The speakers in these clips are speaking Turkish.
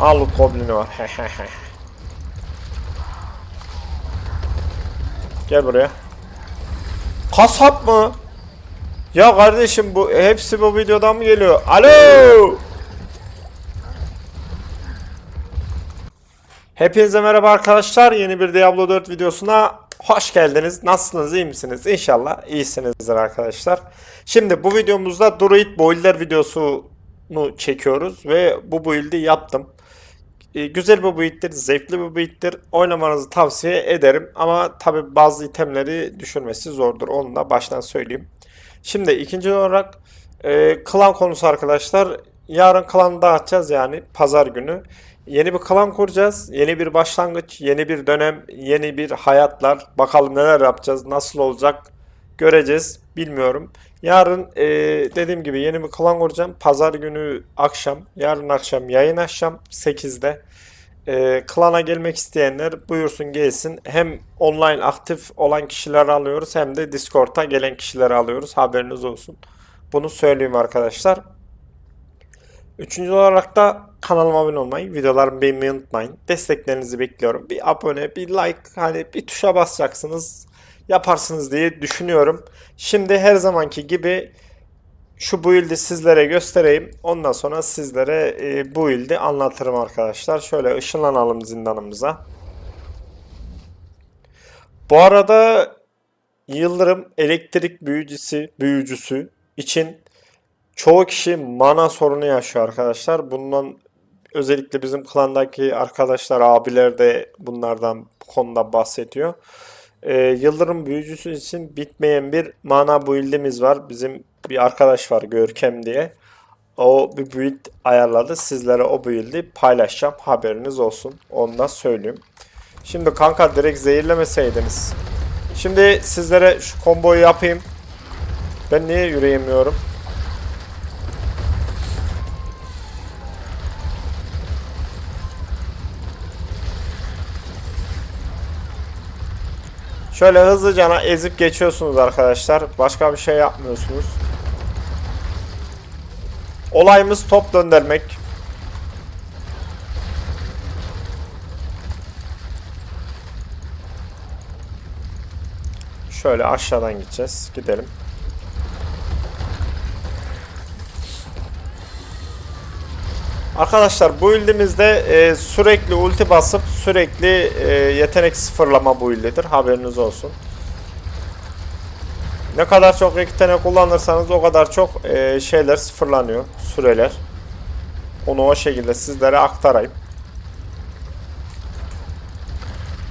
Al goblini var. Gel buraya. Kasap mı? Ya kardeşim bu hepsi bu videodan mı geliyor? Alo! Hepinize merhaba arkadaşlar. Yeni bir Diablo 4 videosuna hoş geldiniz. Nasılsınız? iyi misiniz? İnşallah iyisinizdir arkadaşlar. Şimdi bu videomuzda Druid Boiler videosunu çekiyoruz ve bu build'i yaptım. E, güzel bir build'dir, zevkli bir build'dir. Oynamanızı tavsiye ederim ama tabi bazı itemleri düşürmesi zordur. Onu da baştan söyleyeyim. Şimdi ikinci olarak e, klan konusu arkadaşlar. Yarın klan dağıtacağız yani pazar günü. Yeni bir klan kuracağız. Yeni bir başlangıç, yeni bir dönem, yeni bir hayatlar. Bakalım neler yapacağız, nasıl olacak göreceğiz. Bilmiyorum. Yarın e, dediğim gibi yeni bir klan kuracağım. Pazar günü akşam, yarın akşam yayın açacağım 8'de. E, klana gelmek isteyenler buyursun gelsin. Hem online aktif olan kişileri alıyoruz hem de Discord'a gelen kişileri alıyoruz. Haberiniz olsun. Bunu söyleyeyim arkadaşlar. Üçüncü olarak da kanalıma abone olmayı, videolarımı beğenmeyi unutmayın. Desteklerinizi bekliyorum. Bir abone, bir like, hani bir tuşa basacaksınız. Yaparsınız diye düşünüyorum. Şimdi her zamanki gibi şu build'i sizlere göstereyim. Ondan sonra sizlere e, bu build'i anlatırım arkadaşlar. Şöyle ışınlanalım zindanımıza. Bu arada Yıldırım elektrik büyücüsü, büyücüsü için çoğu kişi mana sorunu yaşıyor arkadaşlar. Bundan özellikle bizim klandaki arkadaşlar, abiler de bunlardan bu konuda bahsediyor. Ee, Yıldırım büyücüsü için bitmeyen bir mana build'imiz var. Bizim bir arkadaş var Görkem diye. O bir build ayarladı. Sizlere o build'i paylaşacağım. Haberiniz olsun. Onu da söyleyeyim. Şimdi kanka direkt zehirlemeseydiniz. Şimdi sizlere şu komboyu yapayım. Ben niye yürüyemiyorum? Şöyle hızlıca ezip geçiyorsunuz arkadaşlar. Başka bir şey yapmıyorsunuz. Olayımız top döndürmek. Şöyle aşağıdan gideceğiz. Gidelim. Arkadaşlar bu build'imizde e, sürekli ulti basıp sürekli e, yetenek sıfırlama build'idir. Haberiniz olsun. Ne kadar çok yetenek kullanırsanız o kadar çok e, şeyler sıfırlanıyor. Süreler. Onu o şekilde sizlere aktarayım.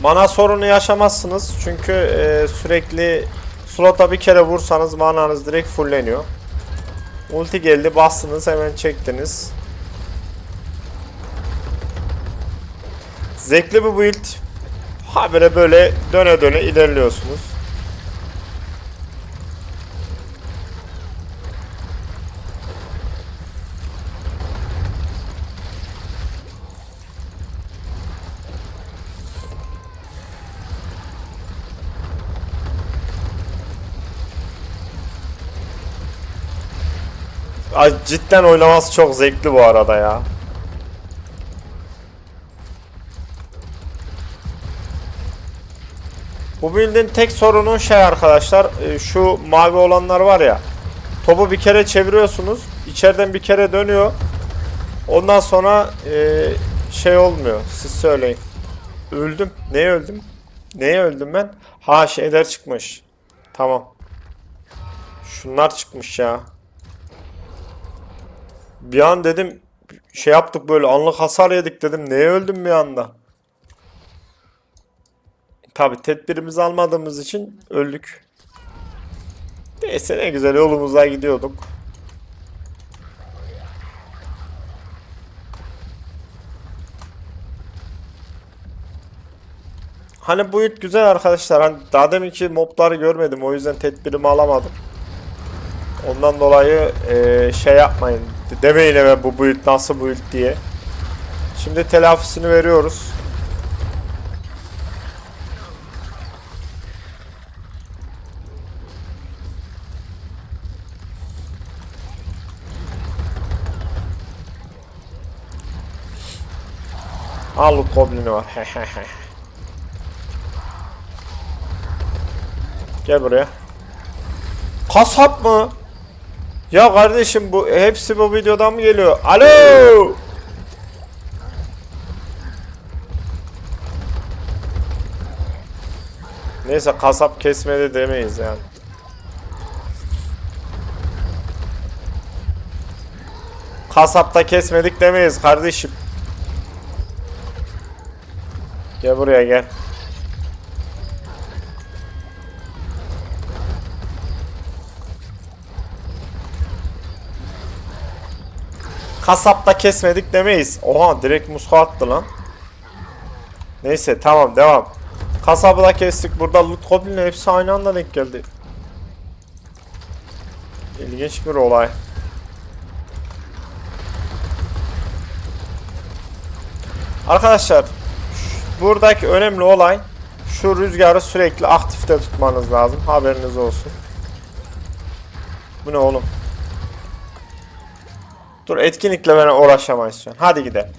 Mana sorunu yaşamazsınız. Çünkü e, sürekli slota bir kere vursanız mananız direkt fulleniyor. Ulti geldi bastınız hemen çektiniz. Zevkli bir build. Habire böyle döne döne ilerliyorsunuz. Ay, cidden oynaması çok zevkli bu arada ya. Bu build'in tek sorunu şey arkadaşlar e, şu mavi olanlar var ya topu bir kere çeviriyorsunuz içeriden bir kere dönüyor. Ondan sonra e, şey olmuyor. Siz söyleyin. Öldüm. Neye öldüm? Neye öldüm ben? Ha şeyler çıkmış. Tamam. Şunlar çıkmış ya. Bir an dedim şey yaptık böyle anlık hasar yedik dedim. Neye öldüm bir anda Tabi tedbirimizi almadığımız için öldük. Neyse ne güzel yolumuza gidiyorduk. Hani bu it güzel arkadaşlar. Hani daha deminki mobları görmedim. O yüzden tedbirimi alamadım. Ondan dolayı e, şey yapmayın. Demeyin hemen bu build nasıl build diye. Şimdi telafisini veriyoruz. Al goblini var. Gel buraya. Kasap mı? Ya kardeşim bu hepsi bu videodan mı geliyor? Alo! Neyse kasap kesmedi demeyiz yani. Kasapta kesmedik demeyiz kardeşim. Gel buraya gel. Kasapta kesmedik demeyiz. Oha direkt muska attı lan. Neyse tamam devam. Kasabı da kestik. Burada loot goblin'le hepsi aynı anda denk geldi. İlginç bir olay. Arkadaşlar buradaki önemli olay şu rüzgarı sürekli aktifte tutmanız lazım. Haberiniz olsun. Bu ne oğlum? Dur etkinlikle ben uğraşamayız şu an. Hadi gidelim.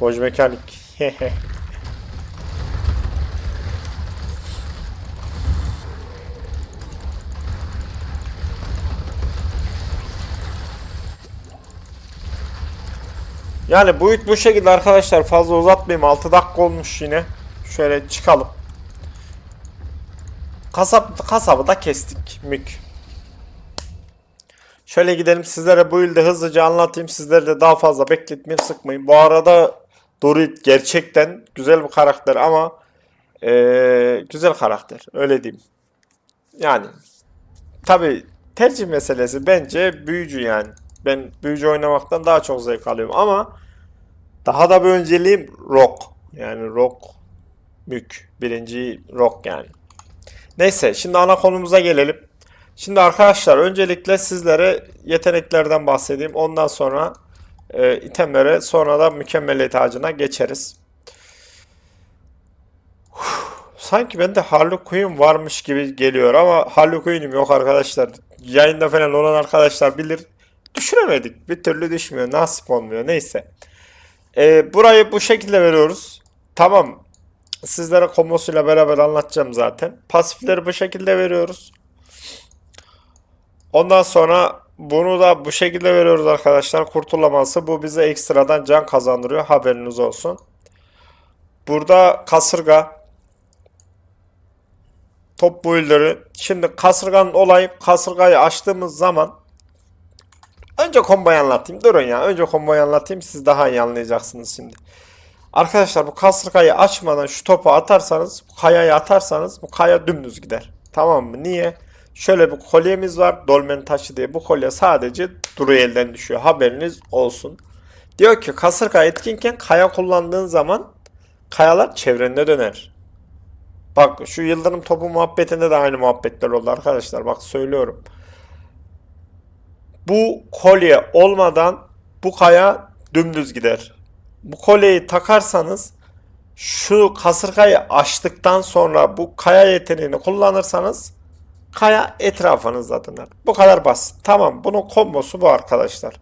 Dodge mekanik. Hehe. Yani bu bu şekilde arkadaşlar fazla uzatmayayım 6 dakika olmuş yine. Şöyle çıkalım. Kasap kasabı da kestik mük. Şöyle gidelim sizlere bu ilde hızlıca anlatayım. Sizleri de daha fazla bekletmeyeyim sıkmayın. Bu arada Dorit gerçekten güzel bir karakter ama eee, güzel karakter öyle diyeyim. Yani tabi tercih meselesi bence büyücü yani. Ben büyücü oynamaktan daha çok zevk alıyorum ama daha da bir önceliğim rock. Yani rock mük. Birinci rock yani. Neyse şimdi ana konumuza gelelim. Şimdi arkadaşlar öncelikle sizlere yeteneklerden bahsedeyim. Ondan sonra e, itemlere sonra da mükemmeliyet ağacına geçeriz. Uf, Sanki bende Harley varmış gibi geliyor ama Harley yok arkadaşlar. Yayında falan olan arkadaşlar bilir. Düşüremedik. Bir türlü düşmüyor. Nasip olmuyor. Neyse. E, burayı bu şekilde veriyoruz. Tamam. Sizlere kombosuyla beraber anlatacağım zaten. Pasifleri bu şekilde veriyoruz. Ondan sonra bunu da bu şekilde veriyoruz arkadaşlar. Kurtulaması bu bize ekstradan can kazandırıyor. Haberiniz olsun. Burada kasırga top build'leri. Şimdi kasırganın olayı kasırgayı açtığımız zaman önce komboyu anlatayım. Durun ya. Önce komboyu anlatayım. Siz daha iyi anlayacaksınız şimdi. Arkadaşlar bu kasırgayı açmadan şu topu atarsanız, bu kayayı atarsanız bu kaya dümdüz gider. Tamam mı? Niye? Şöyle bir kolyemiz var. Dolmen taşı diye. Bu kolye sadece duru elden düşüyor. Haberiniz olsun. Diyor ki kasırga etkinken kaya kullandığın zaman kayalar çevrende döner. Bak şu yıldırım topu muhabbetinde de aynı muhabbetler oldu arkadaşlar. Bak söylüyorum. Bu kolye olmadan bu kaya dümdüz gider. Bu kolyeyi takarsanız şu kasırgayı açtıktan sonra bu kaya yeteneğini kullanırsanız kaya etrafınızda döner. Bu kadar basit. Tamam bunun kombosu bu arkadaşlar.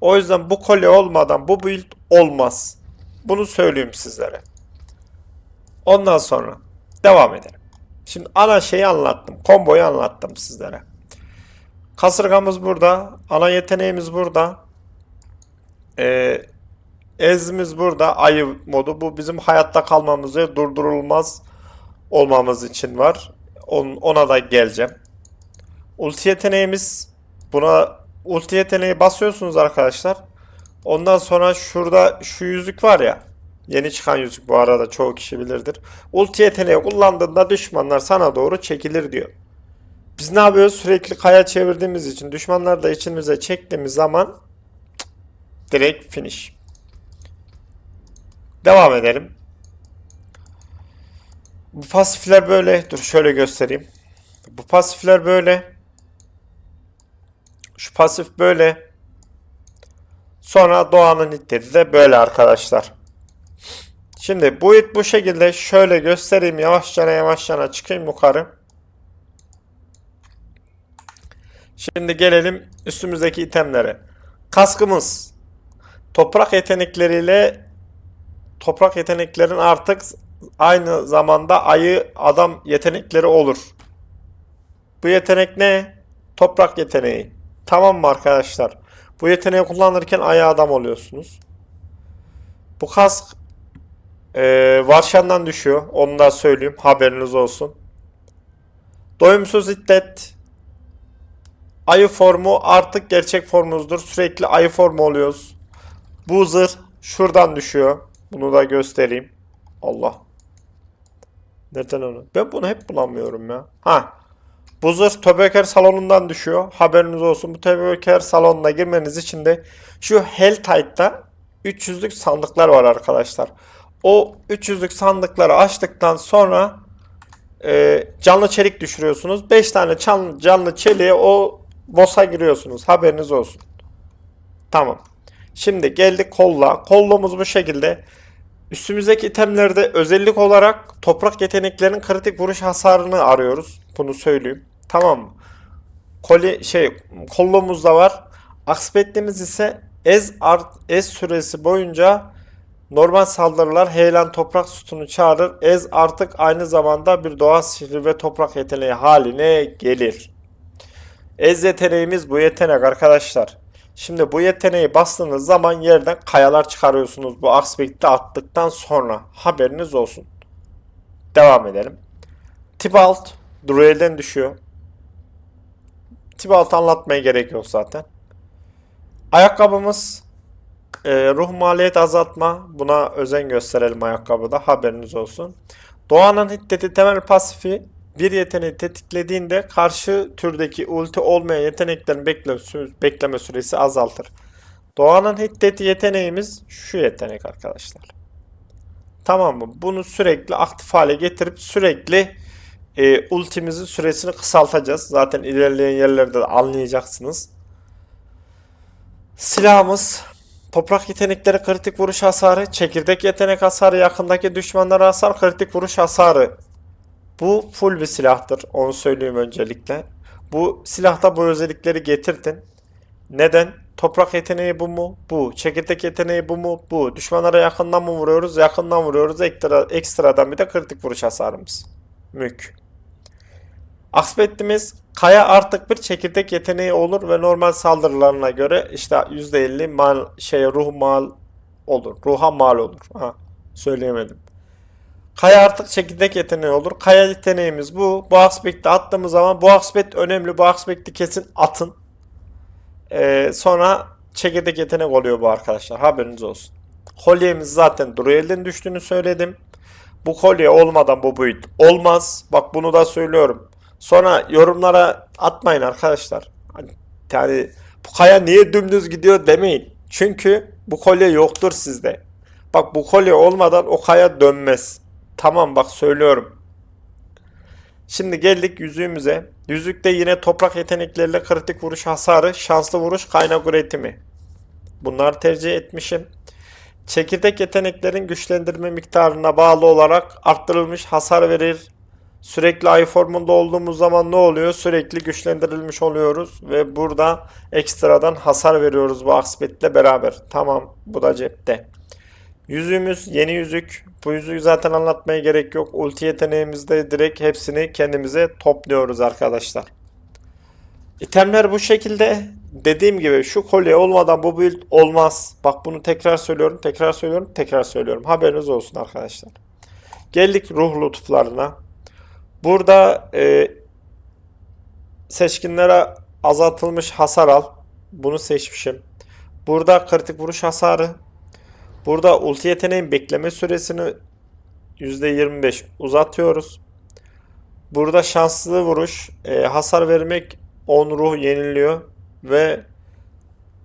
O yüzden bu kolye olmadan bu build olmaz. Bunu söyleyeyim sizlere. Ondan sonra devam edelim. Şimdi ana şeyi anlattım. Komboyu anlattım sizlere. Kasırgamız burada. Ana yeteneğimiz burada. Ee, ezimiz burada. Ayı modu. Bu bizim hayatta kalmamızı durdurulmaz olmamız için var. On- Ona da geleceğim. Ulti yeteneğimiz buna ulti yeteneği basıyorsunuz arkadaşlar. Ondan sonra şurada şu yüzük var ya. Yeni çıkan yüzük bu arada çoğu kişi bilirdir. Ulti yeteneği kullandığında düşmanlar sana doğru çekilir diyor. Biz ne yapıyoruz? Sürekli kaya çevirdiğimiz için düşmanlar da içimize çektiğimiz zaman direkt finish. Devam edelim. Bu pasifler böyle. Dur şöyle göstereyim. Bu pasifler böyle. Şu pasif böyle. Sonra Doğan'ın hitleri de böyle arkadaşlar. Şimdi bu it bu şekilde şöyle göstereyim. Yavaşçana yavaşçana çıkayım yukarı. Şimdi gelelim üstümüzdeki itemlere. Kaskımız toprak yetenekleriyle toprak yeteneklerin artık aynı zamanda ayı adam yetenekleri olur. Bu yetenek ne? Toprak yeteneği. Tamam mı arkadaşlar? Bu yeteneği kullanırken ayı adam oluyorsunuz. Bu kask eee Varşan'dan düşüyor. Onu da söyleyeyim. Haberiniz olsun. Doyumsuz iddet. Ayı formu artık gerçek formumuzdur. Sürekli ayı formu oluyoruz. Bu zırh şuradan düşüyor. Bunu da göstereyim. Allah. Nereden onu? Ben bunu hep bulamıyorum ya. Ha. Bu zırh Töbeker salonundan düşüyor. Haberiniz olsun. Bu Töbeker salonuna girmeniz için de şu Helltide'da 300'lük sandıklar var arkadaşlar. O 300'lük sandıkları açtıktan sonra e, canlı çelik düşürüyorsunuz. 5 tane can, canlı çeliğe o boss'a giriyorsunuz. Haberiniz olsun. Tamam. Şimdi geldik kolla. Kollomuz bu şekilde. Üstümüzdeki itemlerde özellik olarak toprak yeteneklerinin kritik vuruş hasarını arıyoruz. Bunu söyleyeyim. Tamam mı? Koli şey kollomuzda var. Akspetliğimiz ise ez art ez süresi boyunca normal saldırılar heyelan toprak sütunu çağırır. Ez artık aynı zamanda bir doğa sihri ve toprak yeteneği haline gelir. Ez yeteneğimiz bu yetenek arkadaşlar. Şimdi bu yeteneği bastığınız zaman yerden kayalar çıkarıyorsunuz bu aspekti attıktan sonra. Haberiniz olsun. Devam edelim. Tibalt Druel'den düşüyor. Tibalt anlatmaya gerek yok zaten. Ayakkabımız e, ruh maliyet azaltma. Buna özen gösterelim ayakkabıda. Haberiniz olsun. Doğanın hiddeti temel pasifi bir yeteneği tetiklediğinde karşı türdeki ulti olmayan yeteneklerin bekleme, sü- bekleme süresi azaltır. Doğanın hiddeti yeteneğimiz şu yetenek arkadaşlar. Tamam mı? Bunu sürekli aktif hale getirip sürekli e, ultimizin süresini kısaltacağız. Zaten ilerleyen yerlerde de anlayacaksınız. Silahımız toprak yetenekleri kritik vuruş hasarı, çekirdek yetenek hasarı, yakındaki düşmanlara hasar, kritik vuruş hasarı. Bu full bir silahtır. Onu söyleyeyim öncelikle. Bu silahta bu özellikleri getirtin. Neden? Toprak yeteneği bu mu? Bu. Çekirdek yeteneği bu mu? Bu. Düşmanlara yakından mı vuruyoruz? Yakından vuruyoruz. Ekstra, ekstradan bir de kritik vuruş hasarımız. Mük. Akspettimiz kaya artık bir çekirdek yeteneği olur ve normal saldırılarına göre işte %50 mal şey ruh mal olur. Ruha mal olur. Ha, söyleyemedim. Kaya artık çekirdek yeteneği olur. Kaya yeteneğimiz bu. Bu aspekti attığımız zaman bu aspekt önemli. Bu aspekti kesin atın. Ee, sonra çekirdek yetenek oluyor bu arkadaşlar. Haberiniz olsun. Kolyemiz zaten Druel'den düştüğünü söyledim. Bu kolye olmadan bu build olmaz. Bak bunu da söylüyorum. Sonra yorumlara atmayın arkadaşlar. Hani Yani bu kaya niye dümdüz gidiyor demeyin. Çünkü bu kolye yoktur sizde. Bak bu kolye olmadan o kaya dönmez. Tamam bak söylüyorum. Şimdi geldik yüzüğümüze. Yüzükte yine toprak yetenekleriyle kritik vuruş hasarı, şanslı vuruş, kaynak üretimi. Bunları tercih etmişim. Çekirdek yeteneklerin güçlendirme miktarına bağlı olarak arttırılmış hasar verir. Sürekli ay formunda olduğumuz zaman ne oluyor? Sürekli güçlendirilmiş oluyoruz ve burada ekstradan hasar veriyoruz bu aspektle beraber. Tamam, bu da cepte. Yüzüğümüz yeni yüzük. Bu yüzüğü zaten anlatmaya gerek yok. Ulti yeteneğimizde direkt hepsini kendimize topluyoruz arkadaşlar. İtemler bu şekilde. Dediğim gibi şu kolye olmadan bu build olmaz. Bak bunu tekrar söylüyorum, tekrar söylüyorum, tekrar söylüyorum. Haberiniz olsun arkadaşlar. Geldik ruh lütuflarına. Burada e, seçkinlere azaltılmış hasar al. Bunu seçmişim. Burada kritik vuruş hasarı. Burada ulti yeteneğin bekleme süresini %25 uzatıyoruz. Burada şanslı vuruş, e, hasar vermek 10 ruh yeniliyor ve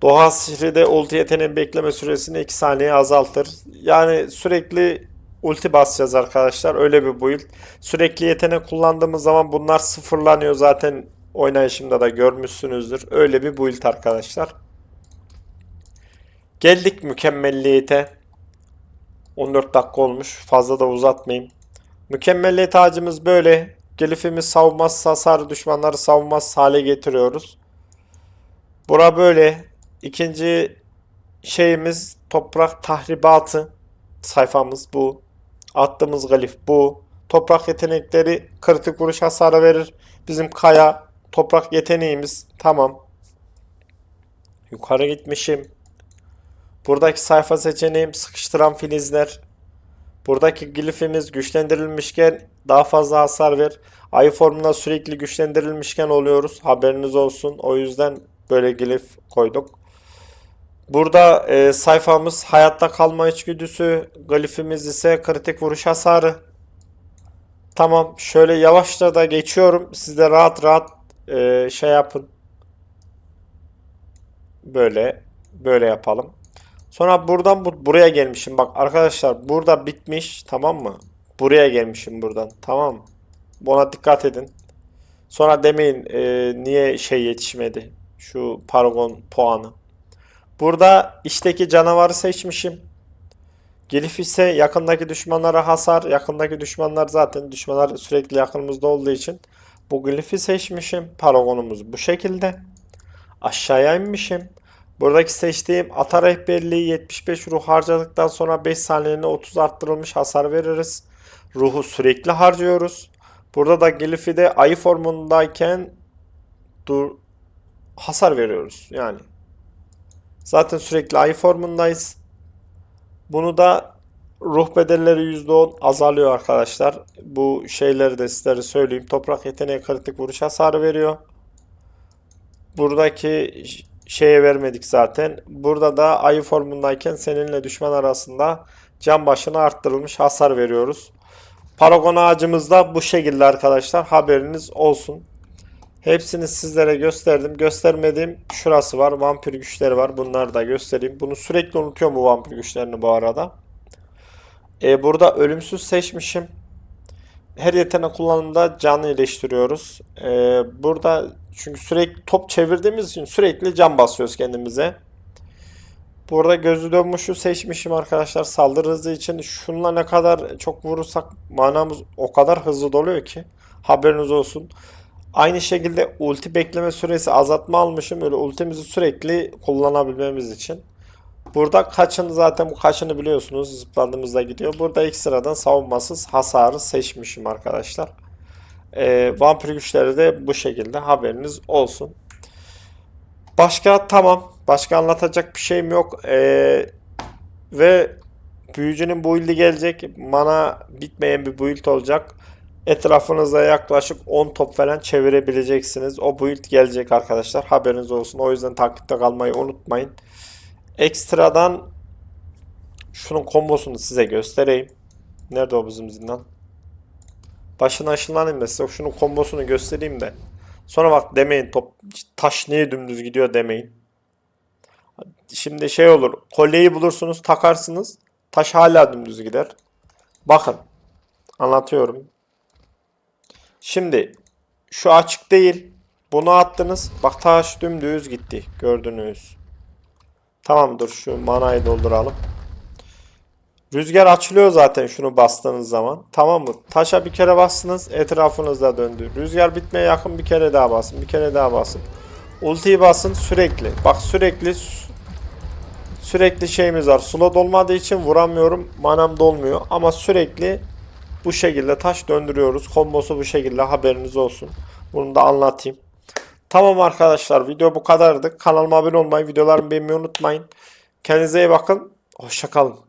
Doğa sihri de ulti yeteneğin bekleme süresini 2 saniye azaltır. Yani sürekli ulti basacağız arkadaşlar. Öyle bir build. Sürekli yetenek kullandığımız zaman bunlar sıfırlanıyor zaten oynayışımda da görmüşsünüzdür. Öyle bir build arkadaşlar. Geldik mükemmelliyete. 14 dakika olmuş. Fazla da uzatmayayım. Mükemmelliyet ağacımız böyle. Gelifimiz savunmaz hasarı düşmanları savunmaz hale getiriyoruz. Bura böyle. İkinci şeyimiz toprak tahribatı. sayfamız bu. Attığımız glif bu. Toprak yetenekleri kritik vuruş hasarı verir. Bizim kaya toprak yeteneğimiz tamam. Yukarı gitmişim. Buradaki sayfa seçeneğim sıkıştıran filizler. Buradaki glifimiz güçlendirilmişken daha fazla hasar ver. Ayı formuna sürekli güçlendirilmişken oluyoruz. Haberiniz olsun. O yüzden böyle glif koyduk. Burada e, sayfamız hayatta kalma içgüdüsü. Glifimiz ise kritik vuruş hasarı. Tamam. Şöyle yavaşça da geçiyorum. Siz de rahat rahat e, şey yapın. Böyle. Böyle yapalım. Sonra buradan bu, buraya gelmişim. Bak arkadaşlar burada bitmiş. Tamam mı? Buraya gelmişim buradan. Tamam mı? Ona dikkat edin. Sonra demeyin e, niye şey yetişmedi. Şu Paragon puanı. Burada işteki canavarı seçmişim. Gelif ise yakındaki düşmanlara hasar. Yakındaki düşmanlar zaten düşmanlar sürekli yakınımızda olduğu için. Bu glifi seçmişim. Paragonumuz bu şekilde. Aşağıya inmişim. Buradaki seçtiğim ata rehberliği 75 ruh harcadıktan sonra 5 saniyene 30 arttırılmış hasar veririz. Ruhu sürekli harcıyoruz. Burada da Gilif'i de ayı formundayken dur hasar veriyoruz yani. Zaten sürekli ayı formundayız. Bunu da ruh bedelleri %10 azalıyor arkadaşlar. Bu şeyleri de sizlere söyleyeyim. Toprak yeteneği kritik vuruş hasarı veriyor. Buradaki şeye vermedik zaten. Burada da ayı formundayken seninle düşman arasında can başına arttırılmış hasar veriyoruz. Paragon ağacımız da bu şekilde arkadaşlar. Haberiniz olsun. Hepsini sizlere gösterdim. Göstermediğim şurası var. Vampir güçleri var. Bunları da göstereyim. Bunu sürekli unutuyorum bu vampir güçlerini bu arada. E, burada ölümsüz seçmişim. Her yetenek kullanımında canı iyileştiriyoruz. E, burada çünkü sürekli top çevirdiğimiz için sürekli can basıyoruz kendimize. Burada gözü dönmüşü seçmişim arkadaşlar saldırı hızı için. Şunla ne kadar çok vurursak manamız o kadar hızlı doluyor ki. Haberiniz olsun. Aynı şekilde ulti bekleme süresi azaltma almışım. Öyle ultimizi sürekli kullanabilmemiz için. Burada kaçını zaten bu kaçını biliyorsunuz. Zıpladığımızda gidiyor. Burada ilk sıradan savunmasız hasarı seçmişim arkadaşlar. Ee, vampir güçleri de bu şekilde haberiniz olsun. Başka tamam. Başka anlatacak bir şeyim yok. Ee, ve büyücünün build'i gelecek. Mana bitmeyen bir build olacak. Etrafınıza yaklaşık 10 top falan çevirebileceksiniz. O build gelecek arkadaşlar. Haberiniz olsun. O yüzden takipte kalmayı unutmayın. Ekstradan şunun kombosunu size göstereyim. Nerede o bizim zindan? Başına ışınlanayım da size şunun kombosunu göstereyim de. Sonra bak demeyin top taş niye dümdüz gidiyor demeyin. Şimdi şey olur. Kolyeyi bulursunuz takarsınız. Taş hala dümdüz gider. Bakın. Anlatıyorum. Şimdi şu açık değil. Bunu attınız. Bak taş dümdüz gitti. Gördünüz. Tamam dur şu manayı dolduralım. Rüzgar açılıyor zaten şunu bastığınız zaman. Tamam mı? Taşa bir kere bastınız etrafınızda döndü. Rüzgar bitmeye yakın bir kere daha basın. Bir kere daha basın. Ultiyi basın sürekli. Bak sürekli sü- sürekli şeyimiz var. Slot olmadığı için vuramıyorum. Manam dolmuyor. Ama sürekli bu şekilde taş döndürüyoruz. Kombosu bu şekilde haberiniz olsun. Bunu da anlatayım. Tamam arkadaşlar video bu kadardı. Kanalıma abone olmayı, videolarımı beğenmeyi unutmayın. Kendinize iyi bakın. Hoşça kalın.